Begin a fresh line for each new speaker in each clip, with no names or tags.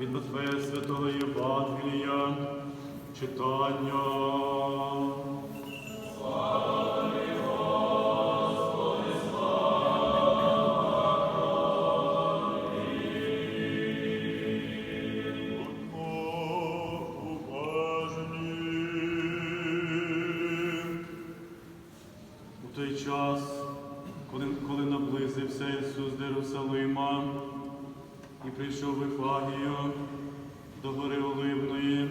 від Матфея Святого Євангелія читання. Слава Господи, У той час, коли, коли наблизився Ісус до Єрусалима, і прийшов в Іфагію до гори Оливної,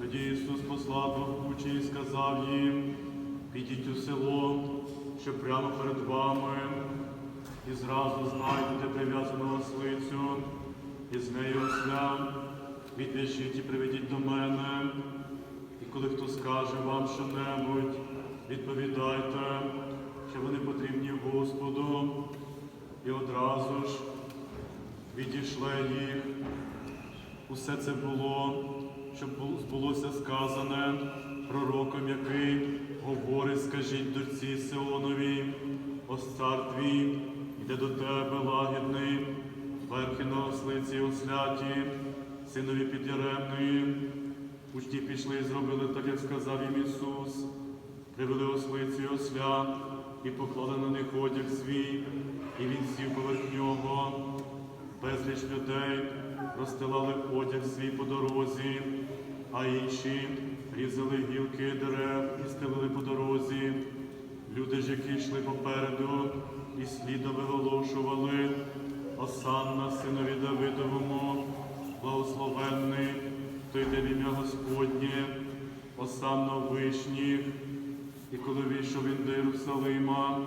тоді Ісус послав двох учнів і сказав їм, підіть у село, що прямо перед вами, і зразу знайдете прив'язану ослицю, і з нею осля, відв'яжіть і приведіть до мене. І коли хто скаже вам що-небудь, відповідайте, відійшли їх. Усе це було, щоб бу- збулося сказане пророком, який говорить, скажіть дочці Сионові, ось цар твій, йде до тебе лагідний, верхи на ослиці осляті, синові підяремної. Учні пішли і зробили так, як сказав їм Ісус. Привели ослиці і осля і поклали на них одяг свій, розстилали одяг свій по дорозі, а інші різали гілки дерев і стелили по дорозі. Люди ж, які йшли попереду, і слідом виголошували Осанна синові Давидовому, благословенний, хто йде ім'я Господнє, Осанна вишніх. І коли вийшов він до Єрусалима,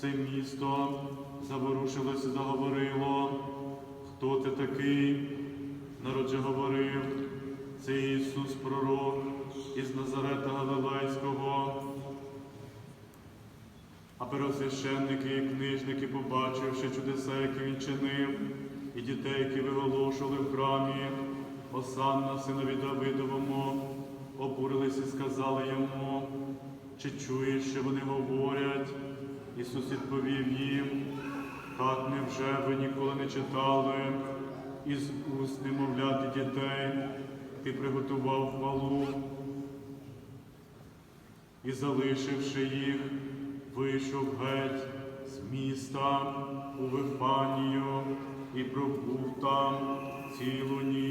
це місто заворушилося заговорило. Хто ти такий? Народ же говорив, це Ісус пророк із Назарета Галилейського. А первосвященники і книжники, побачивши чудеса, які він чинив, і дітей, які виголошували в храмі, Осанна синові Давидовому, обурились і сказали йому, чи чуєш, що вони говорять? Ісус відповів їм, так невже ви ніколи не читали із уст немовляти дітей, ти приготував хвалу і, залишивши їх, вийшов геть з міста у Вифанію і пробув там цілу ніч.